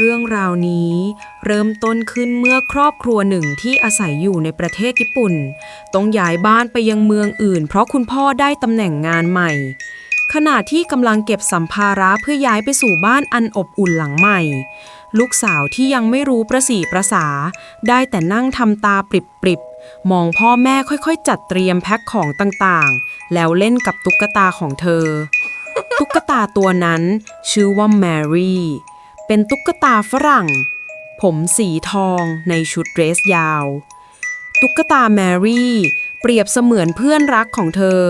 เรื่องราวนี้เริ่มต้นขึ้นเมื่อครอบครัวหนึ่งที่อาศัยอยู่ในประเทศญี่ปุ่น ต้องย้ายบ้านไปยังเมืองอื่น เพราะคุณพ่อได้ตำแหน่งงานใหม่ ขณะที่กำลังเก็บสัมภาระเพื่อย้ายไปสู่บ้านอันอบอุ่นหลังใหม่ ลูกสาวที่ยังไม่รู้ประสีประสา ได้แต่นั่งทำตาปริบๆ มองพ่อแม่ค่อยๆ จัดเตรียมแพ็คของต่างๆ แล้วเล่นกับตุ๊กตาของเธอ ตุ๊กตาตัวนั้นชื่อว่าแมรี่ เป็นตุ๊กตาฝรั่ง ผมสีทองในชุดเดรสยาว ตุ๊กตาแมรี่เปรียบเสมือนเพื่อนรักของเธอ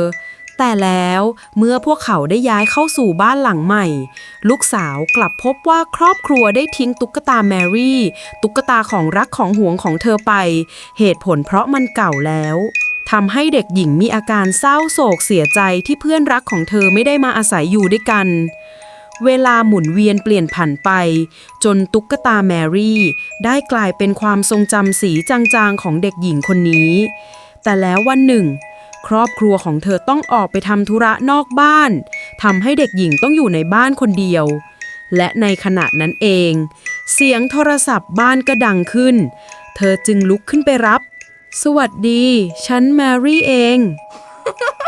แต่แล้วเมื่อพวกเขาได้ย้ายเข้าสู่บ้านหลังใหม่ ลูกสาวกลับพบว่าครอบครัวได้ทิ้งตุ๊กตาแมรี่ ตุ๊กตาของรักของห่วงของเธอไป เหตุผลเพราะมันเก่าแล้วทำให้เด็กหญิงมีอาการเศร้าโศกเสียใจที่เพื่อนรักของเธอไม่ได้มาอาศัยอยู่ด้วยกัน เวลาหมุนเวียนเปลี่ยนผันไป จนตุ๊กตาแมรี่ ได้กลายเป็นความทรงจำสีจางๆของเด็กหญิงคนนี้ แต่แล้ววันหนึ่ง ครอบครัวของเธอต้องออกไปทำธุระนอกบ้านทำให้เด็กหญิงต้องอยู่ในบ้านคนเดียว และในขณะนั้นเอง เสียงโทรศัพท์บ้านก็ดังขึ้น เธอจึงลุกขึ้นไปรับ สวัสดี ฉันแมรี่เอง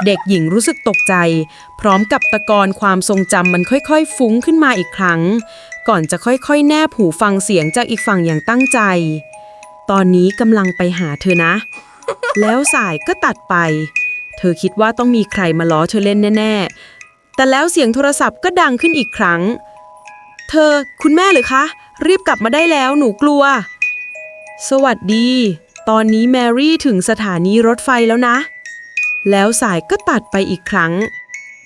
เด็กหญิงรู้สึกตกใจ พร้อมกับตะกอนความทรงจำมันค่อยๆ ฟุ้งขึ้นมาอีกครั้ง ก่อนจะค่อยๆ แนบหูฟังเสียงจากอีกฝั่งอย่างตั้งใจ ตอนนี้กำลังไปหาเธอนะ แล้วสายก็ตัดไป เธอคิดว่าต้องมีใครมาล้อเธอเล่นแน่ๆ แต่แล้วเสียงโทรศัพท์ก็ดังขึ้นอีกครั้ง เธอคุณแม่หรือคะ รีบกลับมาได้แล้วหนูกลัว สวัสดี ตอนนี้แมรี่ถึงสถานีรถไฟแล้วนะ แล้วสายก็ตัดไปอีกครั้ง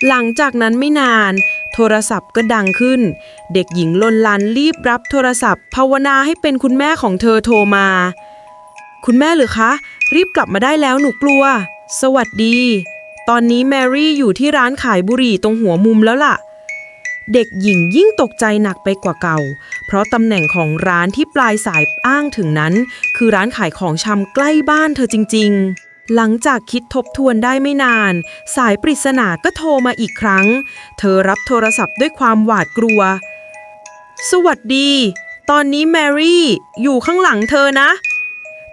หลังจากนั้นไม่นาน โทรศัพท์ก็ดังขึ้น เด็กหญิงลนลันรีบรับโทรศัพท์ ภาวนาให้เป็นคุณแม่ของเธอโทรมา คุณแม่หรือคะ รีบกลับมาได้แล้วหนูกลัว สวัสดี ตอนนี้แมรี่อยู่ที่ร้านขายบุหรี่ตรงหัวมุมแล้วล่ะเด็กหญิงยิ่งตกใจหนักไปกว่าเก่า เพราะตำแหน่งของร้านที่ปลายสายอ้างถึงนั้น คือร้านขายของชำใกล้บ้านเธอจริง ๆ หลังจากคิดทบทวนได้ไม่นาน สายปริศนาก็โทรมาอีกครั้ง เธอรับโทรศัพท์ด้วยความหวาดกลัว สวัสดี ตอนนี้แมรี่อยู่ข้างหลังเธอนะ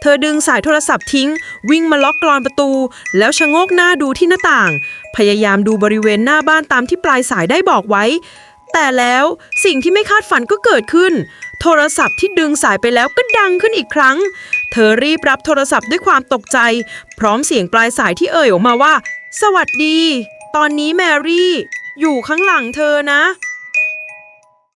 เธอดึงสายโทรศัพท์ทิ้ง วิ่งมาล็อกกรอนประตู แล้วชะโงกหน้าดูที่หน้าต่าง พยายามดูบริเวณหน้าบ้านตามที่ปลายสายได้บอกไว้ แต่แล้วสิ่งที่ไม่คาดฝันก็เกิดขึ้น โทรศัพท์ที่ดึงสายไปแล้วก็ดังขึ้นอีกครั้ง เธอรีบรับโทรศัพท์ด้วยความตกใจ พร้อมเสียงปลายสายที่เอ่ยออกมาว่า สวัสดี ตอนนี้แมรี่ อยู่ข้างหลังเธอนะ